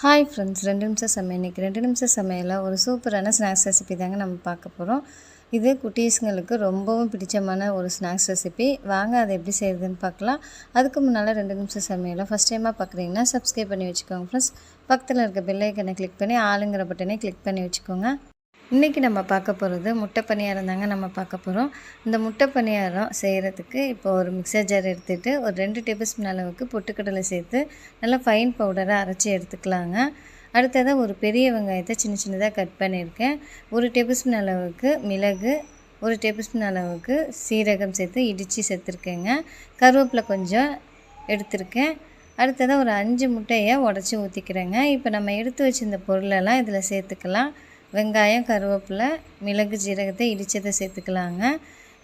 Hi friends ரெண்டு நிமிஷம் சமையல். இன்றைக்கி ரெண்டு நிமிஷம் சமையலில் ஒரு சூப்பரான ஸ்நாக்ஸ் ரெசிபி தாங்க நம்ம பார்க்க போகிறோம் இது குட்டீஸுங்களுக்கு ரொம்பவும் பிடிச்சமான ஒரு ஸ்நாக்ஸ் ரெசிபி வாங்க அதை எப்படி செய்யுதுன்னு பார்க்கலாம். அதுக்கு முன்னால் ரெண்டு நிமிஷம் சமையலில் ஃபஸ்ட் டைமாக பார்க்குறீங்கன்னா சப்ஸ்கிரைப் பண்ணி வச்சுக்கோங்க ஃப்ரெண்ட்ஸ் பக்கத்தில் இருக்க பெல்லைக்கனை கிளிக் பண்ணி ஆளுங்கிற பட்டனே கிளிக் பண்ணி வச்சுக்கோங்க. இன்றைக்கி நம்ம பார்க்க போகிறது முட்டை பணியாரம் தாங்க நம்ம பார்க்க போகிறோம் இந்த முட்டை பணியாரம் செய்கிறதுக்கு இப்போ ஒரு மிக்சர் ஜார் எடுத்துகிட்டு ஒரு ரெண்டு டேபிள் ஸ்பூன் அளவுக்கு பொட்டுக்கடலை சேர்த்து நல்லா ஃபைன் பவுடராக அரைச்சி எடுத்துக்கலாங்க. அடுத்ததாக ஒரு பெரிய வெங்காயத்தை சின்ன சின்னதாக கட் பண்ணியிருக்கேன். ஒரு டேபிள் ஸ்பூன் அளவுக்கு மிளகு ஒரு டேபிள் ஸ்பூன் அளவுக்கு சீரகம் சேர்த்து இடித்து சேர்த்துருக்கேங்க. கருவேப்பிலை கொஞ்சம் எடுத்திருக்கேன். அடுத்ததாக ஒரு அஞ்சு முட்டையை உடச்சி ஊற்றிக்கிறேங்க இப்போ நம்ம எடுத்து வச்சிருந்த பொருளெல்லாம் இதில் சேர்த்துக்கலாம். வெங்காயம் கருவேப்பிலை மிளகு ஜீரகத்தை இடித்ததை சேர்த்துக்கலாங்க.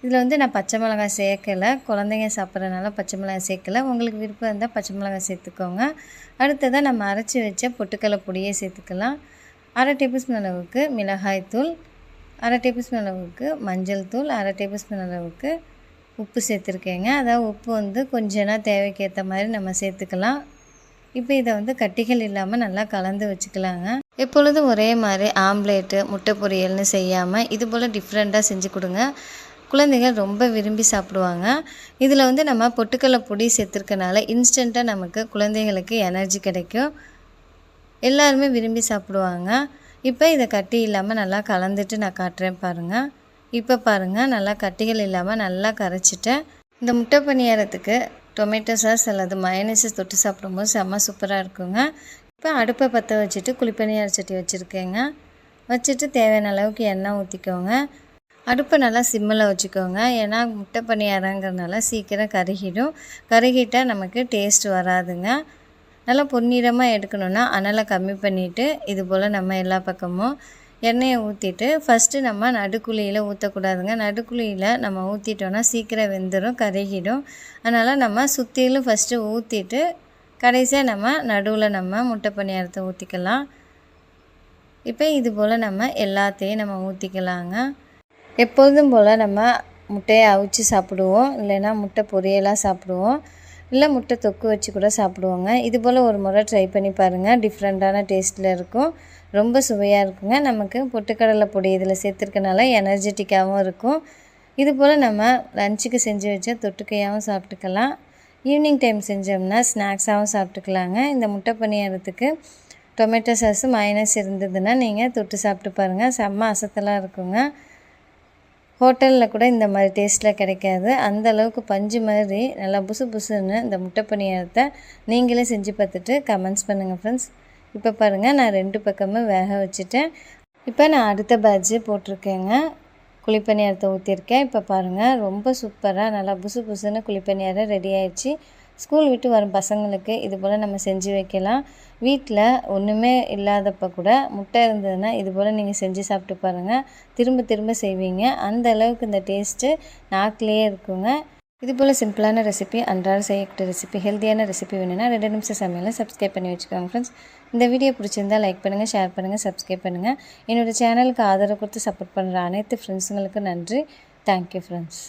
இதில் வந்து நான் பச்சை மிளகாய் சேர்க்கலை. குழந்தைங்க சாப்பிட்றதுனால பச்சை மிளகாய் சேர்க்கலை. உங்களுக்கு விருப்பம் இருந்தால் பச்சை மிளகாய் சேர்த்துக்கோங்க. அடுத்ததாக நம்ம அரைச்சி வச்ச பொட்டுக்கடலை பொடியை சேர்த்துக்கலாம். அரை டேபிள்ஸ்பூன் அளவுக்கு மிளகாய்த்தூள் அரை டேபிள்ஸ்பூன் அளவுக்கு மஞ்சள் தூள் அரை டேபிள்ஸ்பூன் அளவுக்கு உப்பு சேர்த்துருக்கேங்க. அதாவது உப்பு வந்து கொஞ்சம்னா தேவைக்கேற்ற மாதிரி நம்ம சேர்த்துக்கலாம். இப்போ இதை வந்து கட்டிகள் இல்லாமல் நல்லா கலந்து வச்சுக்கலாங்க. எப்பொழுதும் ஒரே மாதிரி ஆம்லேட்டு முட்டை பொரியல்னு செய்யாமல் இது போல் டிஃப்ரெண்ட்டாக செஞ்சு கொடுங்க. குழந்தைகள் ரொம்ப விரும்பி சாப்பிடுவாங்க. இதில் வந்து நம்ம பொட்டுக்கடலை பொடி சேர்த்துருக்கனால இன்ஸ்டண்ட்டாக நமக்கு குழந்தைகளுக்கு எனர்ஜி கிடைக்கும். எல்லாருமே விரும்பி சாப்பிடுவாங்க. இப்போ இதை கட்டி இல்லாமல் நல்லா கலந்துட்டு நான் காட்டுறேன் பாருங்கள் இப்போ பாருங்கள் நல்லா கட்டிகள் இல்லாமல் நல்லா கரைச்சிட்டேன் இந்த முட்டை பணியாரத்துக்கு டொமேட்டோ சாஸ் அல்லது மயனீஸை தொட்டு சாப்பிடும்போது செம்ம சூப்பராக இருக்குங்க. இப்போ அடுப்பை பற்ற வச்சுட்டு குளிப்பணியார் சட்டி வச்சுருக்கேங்க. வச்சுட்டு தேவையான அளவுக்கு எண்ணெய் ஊற்றிக்கோங்க அடுப்பை நல்லா சிம்மில் வச்சுக்கோங்க. ஏன்னா முட்டை பணியாரங்கிறதுனால சீக்கிரம் கருகிடும். கருகிட்டால் நமக்கு டேஸ்ட் வராதுங்க. நல்லா பொன்னிறமாக எடுக்கணுன்னா அனலை கம்மி பண்ணிவிட்டு இது போல் நம்ம எல்லா பக்கமும் எண்ணெயை ஊற்றிட்டு ஃபஸ்ட்டு நம்ம நடுக்குழியில் ஊற்றக்கூடாதுங்க நடுக்குழியில் நம்ம ஊற்றிட்டோன்னா சீக்கிரம் வெந்துடும் கருகிடும். அதனால் நம்ம சுற்றிலும் ஃபஸ்ட்டு ஊற்றிட்டு கடைசியாக நம்ம நடுவில் நம்ம முட்டை பணியாரத்தை ஊற்றிக்கலாம் இப்போ இது போல் நம்ம எல்லாத்தையும் நம்ம ஊற்றிக்கலாங்க எப்பொழுதும் போல் நம்ம முட்டையை அவிச்சு சாப்பிடுவோம். இல்லைன்னா முட்டை பொரியலாக சாப்பிடுவோம். இல்லை முட்டை தொக்கு வச்சு கூட சாப்பிடுவோங்க. இது போல் ஒரு முறை ட்ரை பண்ணி பாருங்கள் டிஃப்ரெண்ட்டான டேஸ்ட்டில் இருக்கும். ரொம்ப சுவையாக இருக்குங்க. நமக்கு பொட்டுக்கடலை பொடி இதில் சேர்த்துருக்கனால எனர்ஜெட்டிக்காகவும் இருக்கும். இது போல் நம்ம லஞ்சுக்கு செஞ்சு வச்சா தொட்டுக்கையாகவும் சாப்பிட்டுக்கலாம். ஈவினிங் டைம் செஞ்சோம்னா ஸ்நாக்ஸாகவும் சாப்பிட்டுக்கலாங்க. இந்த முட்டை பணியாரத்துக்கு டொமேட்டோ சாஸு மைனஸ் இருந்ததுன்னா நீங்கள் தொட்டு சாப்பிட்டு பாருங்கள் செம்ம அசத்தலாக இருக்குங்க. ஹோட்டலில் கூட இந்த மாதிரி டேஸ்ட்டில் கிடைக்காது. அந்த அளவுக்கு பஞ்சு மாதிரி நல்லா புசு புசுன்னு இந்த முட்டை பணியாரத்தை நீங்களே செஞ்சு பார்த்துட்டு கமெண்ட்ஸ் பண்ணுங்கள் ஃப்ரெண்ட்ஸ் இப்போ பாருங்கள் நான் ரெண்டு பக்கமும் வேக வச்சுட்டேன். இப்போ நான் அடுத்த பேட்ஜு போட்டிருக்கேங்க. குழிப்பணியாரத்தை ஊற்றிருக்கேன் இப்போ பாருங்கள் ரொம்ப சூப்பராக நல்லா புசு புசுன்னு குழிப்பணியாரம் ரெடி ஆயிடுச்சு. ஸ்கூல் விட்டு வரும் பசங்களுக்கு இது போல் நம்ம செஞ்சு வைக்கலாம். வீட்டில் ஒன்றுமே இல்லாதப்போ கூட முட்டை இருந்ததுன்னா இது போல் நீங்கள் செஞ்சு சாப்பிட்டு பாருங்கள் திரும்ப திரும்ப செய்வீங்க. அந்த அளவுக்கு இந்த டேஸ்ட்டு நாக்கிலேயே இருக்குங்க. இது போல் சிம்பிளான ரெசிபி அன்றாட செய்யக்கூடிய ரெசிபி ஹெல்த்தியான ரெசிபி வேணும்னா ரெண்டு நிமிஷம் சமையலில் சப்ஸ்கிரைப் பண்ணி வச்சுக்கோங்க ஃப்ரெண்ட்ஸ் இந்த வீடியோ பிடிச்சிருந்தா லைக் பண்ணுங்கள் ஷேர் பண்ணுங்கள் சப்ஸ்கிரைப் பண்ணுங்கள் என்னோடய சேனலுக்கு ஆதரவு கொடுத்து சப்போர்ட் பண்ணுற அனைத்து ஃப்ரெண்ட்ஸுங்களுக்கு நன்றி. Thank you friends